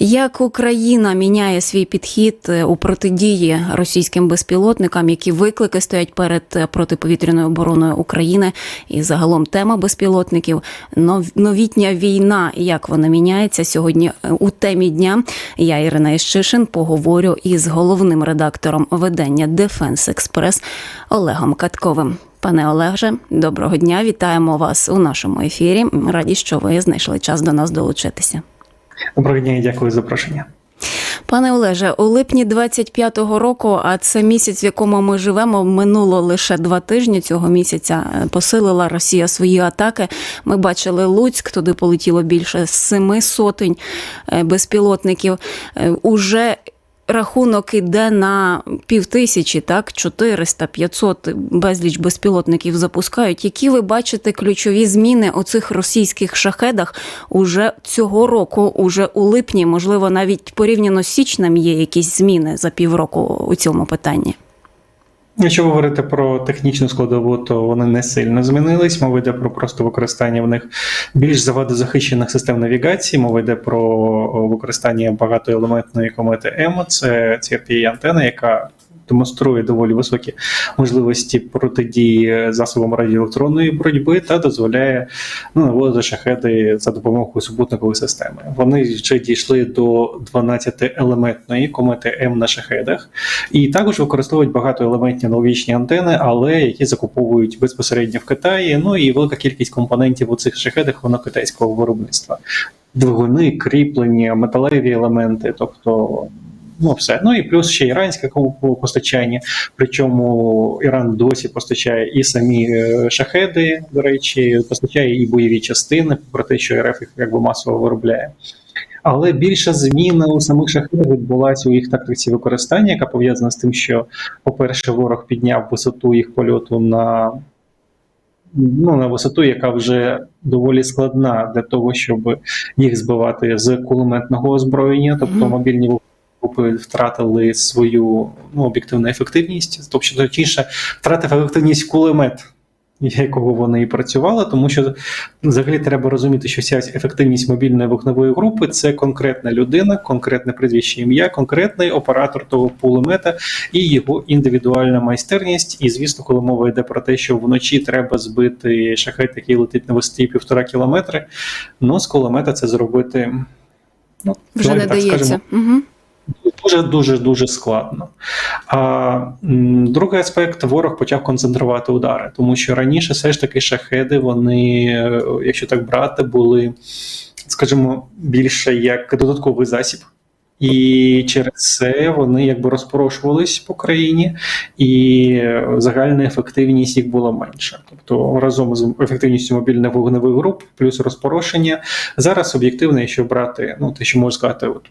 Як Україна міняє свій підхід е, у протидії російським безпілотникам, які виклики стоять перед е, протиповітряною обороною України, і загалом тема безпілотників, нов- новітня війна, як вона міняється сьогодні е, у темі дня. Я Ірина Іщишин поговорю із головним редактором видання Дефенс Експрес Олегом Катковим. Пане Олеже, доброго дня! Вітаємо вас у нашому ефірі. Раді, що ви знайшли час до нас долучитися. Доброго дня і дякую за запрошення. Пане Олеже, у липні 25-го року, а це місяць, в якому ми живемо, минуло лише два тижні цього місяця. е, Посилила Росія свої атаки. Ми бачили Луцьк, туди полетіло більше семи сотень е, безпілотників. Е, Уже рахунок іде на півтисячі, так 400, 500 безліч безпілотників запускають. Які ви бачите ключові зміни у цих російських шахедах уже цього року, уже у липні, можливо, навіть порівняно з січнем є якісь зміни за півроку у цьому питанні? Якщо говорити про технічну складову, то вони не сильно змінились. Мова йде про просто використання в них більш завадозахищених систем навігації. Мова йде про використання багатоелементної комети ЕМО, Це crpa антена, яка демонструє доволі високі можливості протидії засобам радіоелектронної боротьби та дозволяє ну, наводити шахеди за допомогою супутникової системи. Вони вже дійшли до 12-елементної комети М на шахедах, і також використовують багатоелементні аналогічні антени, але які закуповують безпосередньо в Китаї. Ну і велика кількість компонентів у цих шахедах воно китайського виробництва. Двигуни, кріплення, металеві елементи, тобто. Ну, все. Ну і плюс ще іранське постачання. Причому Іран досі постачає і самі е, шахеди, до речі, постачає і бойові частини, про те, що РФ їх якби масово виробляє. Але більша зміна у самих шахедах відбулася у їх тактиці використання, яка пов'язана з тим, що, по-перше, ворог підняв висоту їх польоту на ну, на висоту, яка вже доволі складна для того, щоб їх збивати з кулеметного озброєння, тобто мобільні групи втратили свою ну, об'єктивну ефективність, тобто точніше, втратив ефективність кулемет, якого вони і працювали, тому що взагалі треба розуміти, що вся ефективність мобільної вогневої групи це конкретна людина, конкретне прізвище ім'я, конкретний оператор того кулемета і його індивідуальна майстерність. І звісно, коли мова йде про те, що вночі треба збити шахет, який летить на висоті півтора кілометри, ну з кулемета це зробити. Ну, Вже не дається. скажемо, Угу. Дуже дуже дуже складно. А другий аспект ворог почав концентрувати удари, тому що раніше все ж таки шахеди, вони, якщо так брати, були, скажімо, більше як додатковий засіб. І через це вони якби розпорошувались по країні, і загальна ефективність їх була менша. Тобто разом з ефективністю мобільних вогневих груп, плюс розпорошення. Зараз об'єктивно, якщо брати, ну те, що можна сказати, от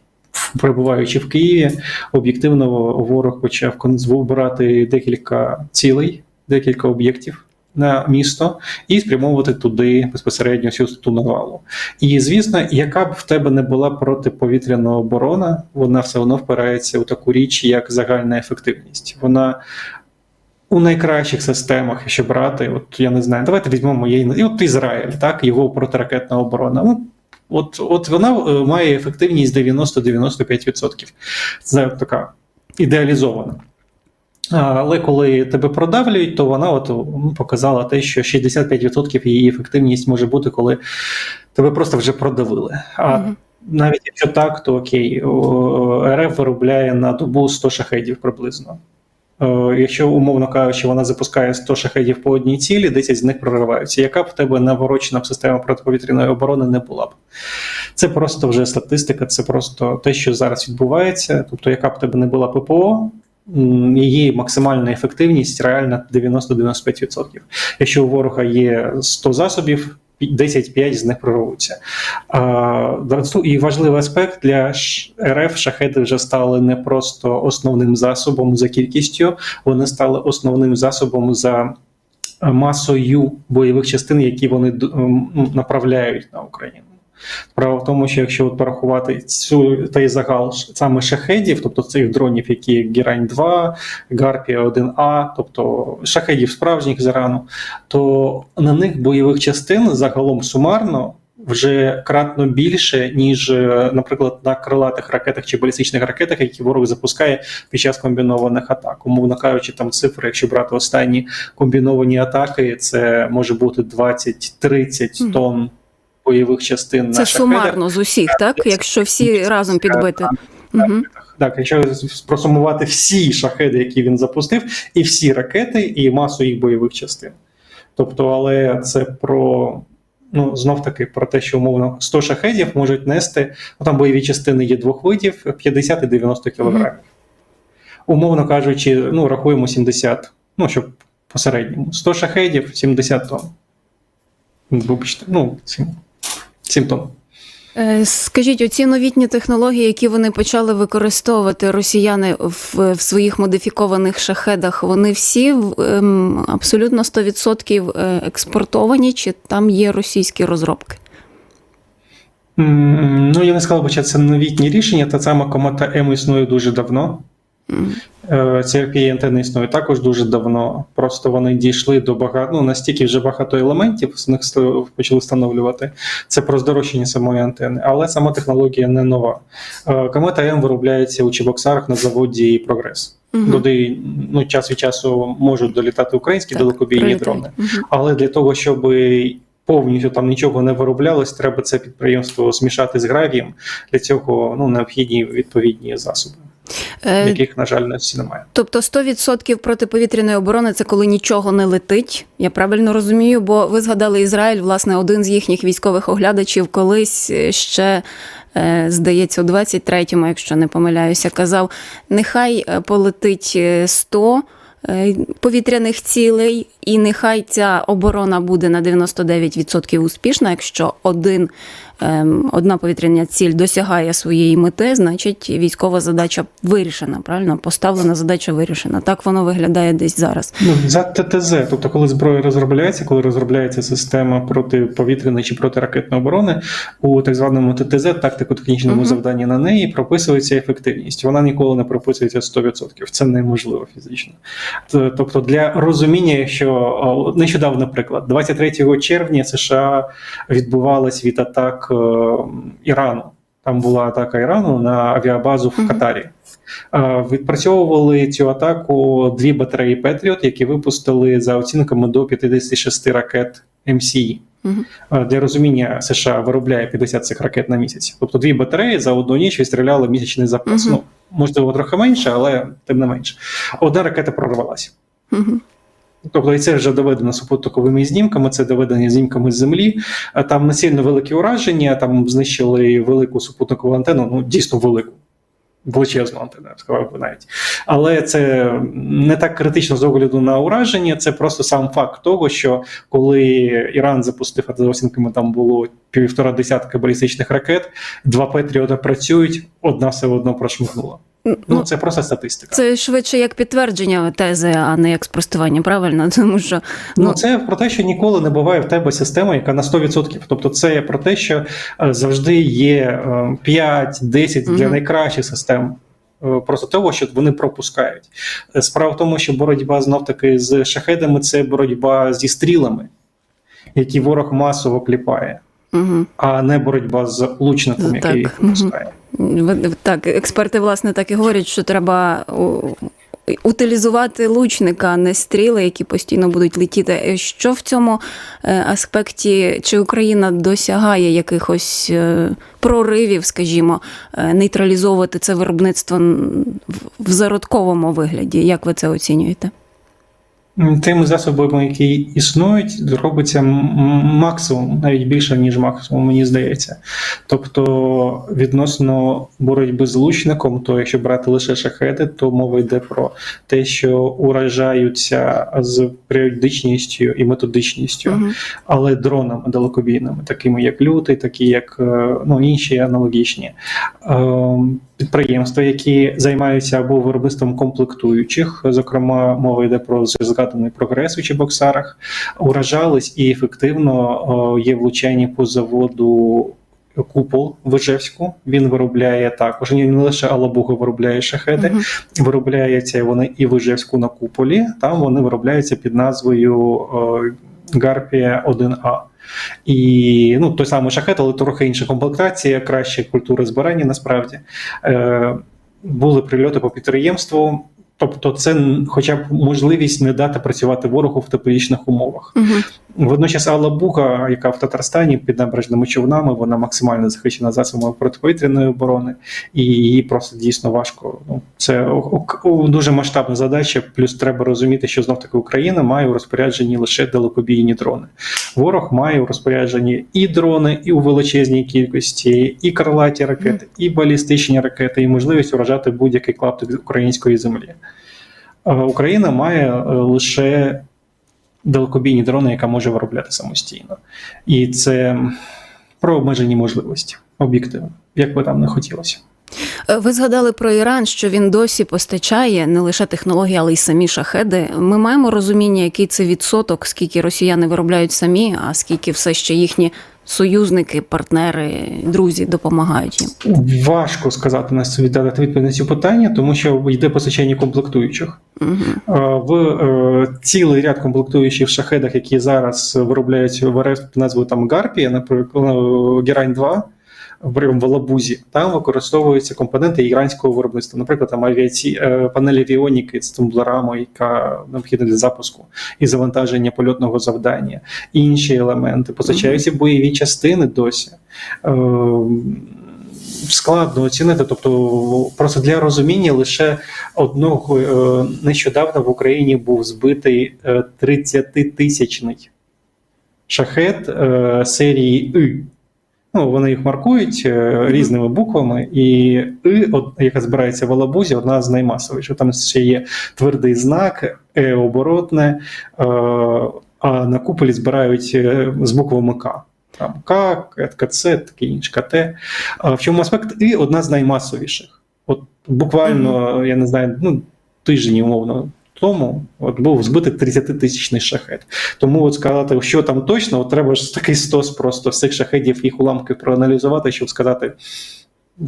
перебуваючи в Києві, об'єктивно ворог почав брати декілька цілей, декілька об'єктів. На місто і спрямовувати туди безпосередньо всю ту навалу. І звісно, яка б в тебе не була протиповітряна оборона, вона все одно впирається у таку річ, як загальна ефективність. Вона у найкращих системах, якщо брати, от я не знаю, давайте візьмемо її і от Ізраїль, так його протиракетна оборона. Ну от, от вона е, має ефективність 90-95%. Це така ідеалізована. Але коли тебе продавлюють, то вона от показала те, що 65% її ефективність може бути, коли тебе просто вже продавили. А Мгм. навіть якщо так, то окей, РФ виробляє на добу 100 шахедів приблизно. Е, Якщо, умовно кажучи, вона запускає 100 шахедів по одній цілі, 10 з них прориваються. Яка б в тебе наворочена б система протиповітряної оборони не була б? Це просто вже статистика, це просто те, що зараз відбувається. Тобто, яка б в тебе не була ППО, її максимальна ефективність реальна 90-95%. Якщо у ворога є 100 засобів, 10-5 з них прорвуться. І важливий аспект для РФ шахеди вже стали не просто основним засобом за кількістю, вони стали основним засобом за масою бойових частин, які вони направляють на Україну. Справа в тому, що якщо от порахувати цю той загал саме шахедів, тобто цих дронів, які як Герань 2, Гарпія 1А, тобто шахедів справжніх з Ірану, то на них бойових частин загалом сумарно вже кратно більше, ніж, е, наприклад, на крилатих ракетах чи балістичних ракетах, які ворог запускає під час комбінованих атак. Умовно кажучи, там цифри, якщо брати останні комбіновані атаки, це може бути 20-30 Мгм. тонн бойових частин Це на шахедах. сумарно з усіх, так? Якщо всі разом підбити. Так, Угу. Так, якщо просумувати всі шахеди, які він запустив, і всі ракети, і масу їх бойових частин. Тобто, але це про. Ну, знов таки про те, що умовно 100 шахедів можуть нести, ну там бойові частини є двох видів 50 і 90 кілограмів. Умовно кажучи, ну рахуємо 70, ну щоб посередньому. 100 шахедів, 70 тонн. Вибачте, ну 7, 7. Е, Скажіть, оці новітні технології, які вони почали використовувати росіяни в, в своїх модифікованих шахедах, вони всі ем, абсолютно 100% е, експортовані, чи там є російські розробки? Ну, я не сказав що це новітні рішення. Та сама комета М існує дуже давно. Е, Ці RPA антени існують також дуже давно. Просто вони дійшли до багато, ну настільки вже багато елементів з них почали встановлювати. Це про здорожчання самої антени, але сама технологія не нова. Е, Комета М виробляється у Чебоксарах на заводі Прогрес. Туди ну, час від часу можуть долітати українські Так, далекобійні дрони. Мгм. Але для того, щоб повністю там нічого не вироблялось, треба це підприємство змішати з гравієм. Для цього ну, необхідні відповідні засоби, яких, на жаль, на всі немає. Тобто 100% протиповітряної оборони це коли нічого не летить. Я правильно розумію, бо ви згадали Ізраїль, власне, один з їхніх військових оглядачів колись е, ще. е, Здається, у 23-му, якщо не помиляюся, казав: нехай е, полетить е, 100 е, повітряних цілей, і нехай ця оборона буде на 99% успішна. Якщо один, ем, одна повітряна ціль досягає своєї мети, значить військова задача вирішена. Правильно поставлена задача вирішена. Так воно виглядає десь зараз. Ну, за ТТЗ, тобто, коли зброя розробляється, коли розробляється система протиповітряної чи протиракетної оборони, у так званому ТТЗ, тактико-технічному Мгм. завданні на неї, прописується ефективність. Вона ніколи не прописується 100%. Це неможливо фізично. Тобто, для розуміння, якщо нещодавно, наприклад, 23 червня США відбувалась від атак е, Ірану. Там була атака Ірану на авіабазу в Катарі. Відпрацьовували цю атаку дві батареї Петріот, які випустили за оцінками до 56 ракет МСІ. Для розуміння США виробляє 50 цих ракет на місяць. Тобто дві батареї за одну ніч відстріляли місячний запас. Ну, можливо, трохи менше, але тим не менше. Одна ракета прорвалася. Тобто, і це вже доведено супутниковими знімками, це доведено знімками з землі. Там не сильно великі ураження, там знищили велику супутникову антенну, ну дійсно велику. Величезну антенну, сказав би навіть. Але це не так критично з огляду на ураження. Це просто сам факт того, що коли Іран запустив, а за оцінками там було півтора десятка балістичних ракет, два Петріота працюють, одна все одно прошмигнула. Ну, Ну, це просто статистика. це швидше як підтвердження тези, а не як спростування, правильно? Тому що Ну, ну, це про те, що ніколи не буває в тебе система, яка на 100%. Тобто, це про те, що е, завжди є е, 5-10 для Мгм. найкращих систем. е, Просто того, що вони пропускають. Е, Справа в тому, що боротьба знов таки з шахедами це боротьба зі стрілами, які ворог масово кліпає, угу. а не боротьба з лучником, Так, який їх мгм. Так, експерти, власне, так і говорять, що треба утилізувати лучника, а не стріли, які постійно будуть летіти. Е, Що в цьому е, аспекті, чи Україна досягає якихось е, проривів, скажімо, нейтралізовувати це виробництво в зародковому вигляді? Як ви це оцінюєте? Тими засобами, які існують, робиться максимум, навіть більше, ніж максимум, мені здається. Тобто, відносно боротьби з лучником, то якщо брати лише шахеди, то мова йде про те, що уражаються з періодичністю і методичністю, Мгм. але дронами далекобійними, такими як лютий, такі як е, ну, інші аналогічні. Підприємства, які займаються або виробництвом комплектуючих, зокрема, мова йде про згаданий прогрес у Чебоксарах, уражались і ефективно є влучання по заводу купол в Ижевську. Він виробляє також не лише Алабуга виробляє шахеди, Мгм. виробляються вони і в Ижевську на куполі. Там вони виробляються під назвою Гарпія 1А. І ну, той самий шахет, але трохи інша комплектація, краще культури збирання насправді. Е, були прильоти по підприємству. Тобто, це хоча б можливість не дати працювати ворогу в теплічних умовах. Мгм. Водночас Алла Буга, яка в Татарстані під набережними човнами, вона максимально захищена засобами протиповітряної оборони, і її просто дійсно важко. Ну це дуже масштабна задача. Плюс треба розуміти, що знов таки Україна має у розпорядженні лише далекобійні дрони. Ворог має у розпорядженні і дрони, і у величезній кількості, і крилаті ракети, і балістичні ракети, і можливість уражати будь-який клаптик української землі. Е, Україна має е, лише далекобійні дрони, яка може виробляти самостійно. І це про обмежені можливості, об'єктивно, як би там не хотілося. Е, Ви згадали про Іран, що він досі постачає не лише технології, але й самі шахеди. Ми маємо розуміння, який це відсоток, скільки росіяни виробляють самі, а скільки все ще їхні союзники, партнери, друзі допомагають їм. Важко сказати на це віддати відповідь на ці питання, тому що йде постачання комплектуючих. Угу. В е, цілий ряд комплектуючих в шахедах, які зараз виробляються в РФ під назвою там Гарпія, наприклад, ну, Герань 2 в в Лабузі, там використовуються компоненти іранського виробництва, наприклад, там авіаці е, панель авіоніки з тумблерами, яка необхідна для запуску і завантаження польотного завдання, інші елементи, постачаються бойові частини досі. Е, Складно оцінити, тобто просто для розуміння лише одного е, нещодавно в Україні був збитий 30-тисячний шахет серії. Ну, вони їх маркують е, різними буквами, і И, от, яка збирається в Алабузі, одна з наймасовіших. Там ще є твердий знак, Е оборотне, е, а на куполі збирають е, з буквами К. Там К, КЦ, таке інше, КТ. В чому аспект І одна з наймасовіших. От буквально, я не знаю, ну, тижні умовно тому от був збитий 30-тисячний шахет. Тому от сказати, що там точно, от треба ж такий стос просто з цих шахедів їх уламки проаналізувати, щоб сказати.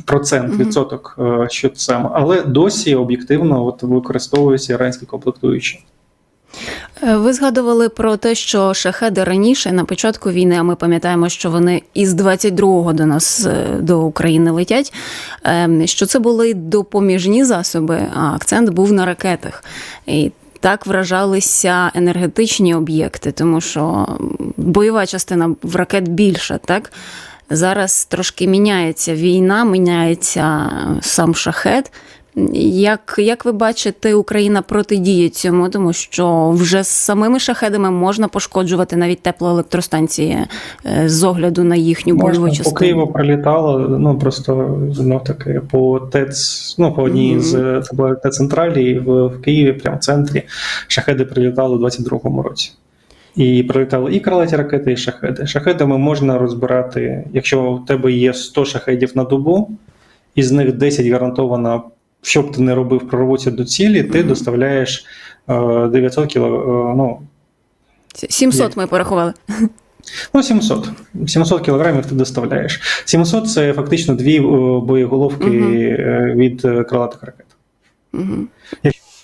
Процент відсоток, е, що це саме, але досі об'єктивно от використовуються іранські комплектуючі. Е, Ви згадували про те, що шахеди раніше на початку війни, а ми пам'ятаємо, що вони із 22-го до нас е, до України летять. ем, Що це були допоміжні засоби, а акцент був на ракетах. І так вражалися енергетичні об'єкти, тому що бойова частина в ракет більша, так? Зараз трошки міняється війна, міняється сам шахет. Як, як ви бачите, Україна протидіє цьому, тому що вже з самими шахедами можна пошкоджувати навіть теплоелектростанції е, з огляду на їхню бойову Можна, по частину. Києву прилітало, ну просто знов таки по ТЕЦ, ну по одній Мгм. з це була ТЕЦ-централі в, в Києві, прямо в центрі, шахеди прилітали у 22-му році. І прилітали і крилаті ракети, і шахеди. Шахедами можна розбирати, якщо у тебе є 100 шахедів на добу, із них 10 гарантовано, що б ти не робив при роботі до цілі, ти доставляєш е, 900 кіло, е, ну, 700 ми порахували. Ну, 700. 700 кілограмів ти доставляєш. 700 – це фактично дві е, боєголовки е, від е, крилатих ракет. Угу.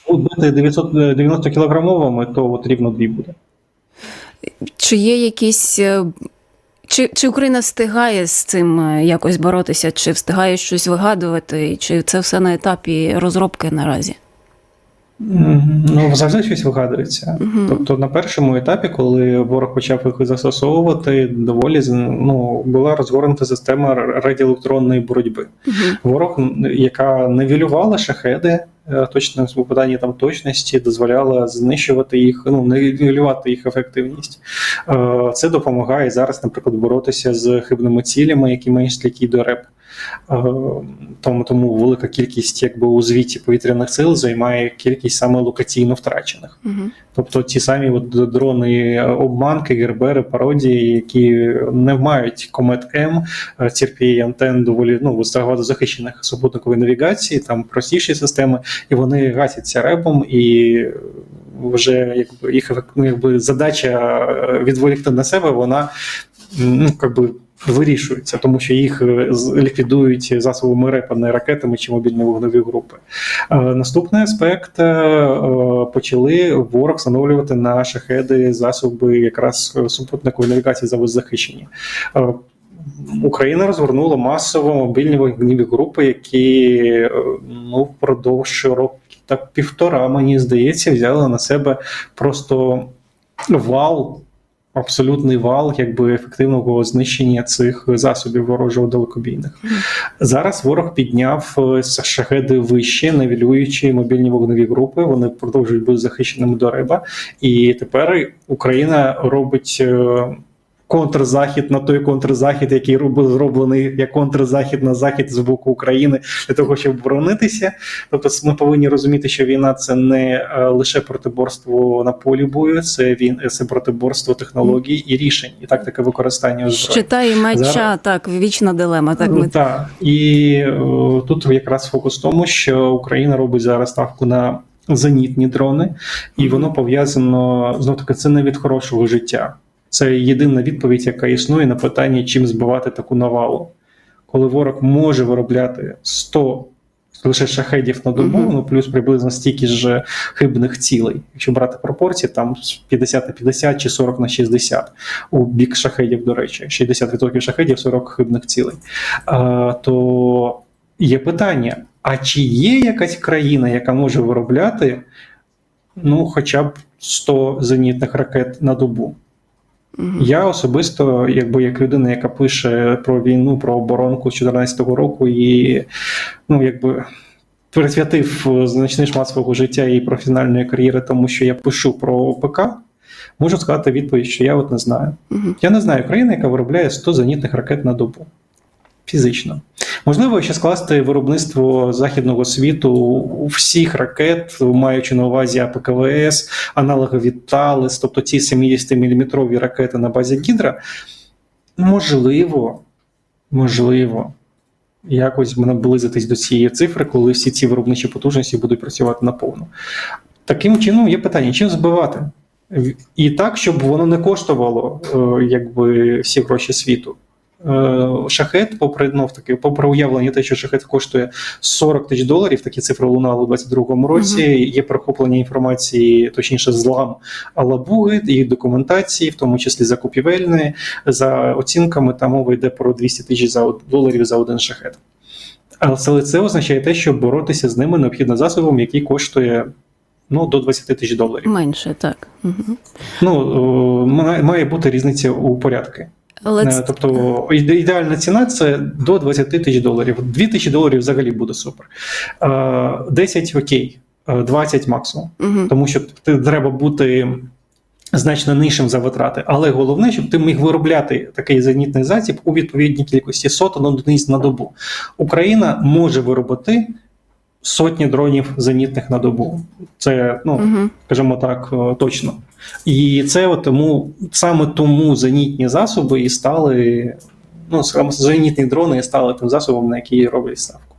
Будуть бити 990 кілограмовими, то от рівно дві буде. Чи є якісь. Чи, чи Україна встигає з цим е, якось боротися, чи встигає щось вигадувати, чи це все на етапі розробки наразі? Ну, завжди щось вигадується. Мгм. Тобто на першому етапі, коли ворог почав їх застосовувати, доволі ну, була розгорнута система радіоелектронної боротьби. Угу. Ворог, яка невілювала шахеди, е, попадання там точності, дозволяла знищувати їх, ну нівелювати їх ефективність. Е, Це допомагає зараз, наприклад, боротися з хибними цілями, які менш стійкі до РЕП. Е, Тому тому велика кількість, якби у звіті повітряних сил займає кількість саме локаційно втрачених. Угу. Тобто ті самі от дрони обманки, гербери, пародії, які не мають комет М, CRPA антен доволі ну багато захищених супутникової навігації, там простіші системи, і вони гасяться ребом, і вже якби їх ну, якби задача е, відволікти на себе, вона ну, якби вирішується, тому що їх е, ліквідують засобами РЕП, а не ракетами чи мобільні вогневі групи. Е, Наступний аспект е, почали ворог встановлювати на шахеди засоби якраз супутникової навігації за захищені. Е, Україна розгорнула масово мобільні вогневі групи, які ну впродовж років так півтора, мені здається, взяли на себе просто вал. Абсолютний вал, якби ефективного знищення цих засобів ворожого далекобійних. Зараз ворог підняв е, шахеди вище, навілюючи мобільні вогневі групи. Вони продовжують бути захищеними до риба. І тепер Україна робить е, контрзахід на той контрзахід, який зроблений як контрзахід на захід з боку України для того, щоб боронитися. Тобто, ми повинні розуміти, що війна це не е, лише протиборство на полі бою, це він це протиборство технологій і рішень, і тактика використання зброї. Щита і меча, Зараз- так, вічна дилема. Так, ми... Так. І е, тут якраз фокус в тому, що Україна робить зараз ставку на зенітні дрони, і воно пов'язано знов таки це не від хорошого життя. Це єдина відповідь, яка існує на питання, чим збивати таку навалу. Коли ворог може виробляти 100 лише шахедів на добу, ну плюс приблизно стільки ж хибних цілей. Якщо брати пропорції, там 50 на 50 чи 40 на 60 у бік шахедів, до речі, 60% шахедів, 40 хибних цілей. А, то є питання: а чи є якась країна, яка може виробляти ну, хоча б 100 зенітних ракет на добу? Я особисто, якби як людина, яка пише про війну, про оборонку з 2014 року, і ну якби присвятив е, значний шмат свого життя і професіональної кар'єри, тому що я пишу про ОПК, можу сказати відповідь, що я от не знаю. Я не знаю країни, яка виробляє 100 зенітних ракет на добу. Фізично. Можливо, ще скласти виробництво західного світу всіх ракет, маючи на увазі АПКВС, аналогові Талес, тобто ці 70-мм ракети на базі Гідра. Можливо, можливо, якось наблизитись до цієї цифри, коли всі ці виробничі потужності будуть працювати наповну. Таким чином, є питання, чим збивати? І так, щоб воно не коштувало е, якби всі гроші світу. Е, Шахет, попри ну, таки, попри уявлення, те, що шахет коштує 40 тисяч доларів, такі цифри лунали у 22-му році. Є перехоплення інформації, точніше, злам Алабуги, їх документації, в тому числі закупівельної. За оцінками там мова йде про 200 тисяч за доларів за один шахет. Але це означає те, що боротися з ними необхідно засобом, який коштує ну, до 20 тисяч доларів. Менше, так. Мгм. Ну, має- має бути різниця у порядки. Але Е, Тобто ідеальна ціна це до 20 тисяч доларів. 2 тисячі доларів взагалі буде супер. Е, 10 окей, е, 20 максимум. Мгм. Тому що ти треба бути значно нижчим за витрати. Але головне, щоб ти міг виробляти такий зенітний засіб у відповідній кількості сотень одиниць на добу. Україна може виробити сотні дронів зенітних на добу. Це ну угу. скажімо так, е, точно. І це от тому саме тому зенітні засоби і стали. Ну, саме зенітні дрони і стали тим засобом, на який роблять ставку.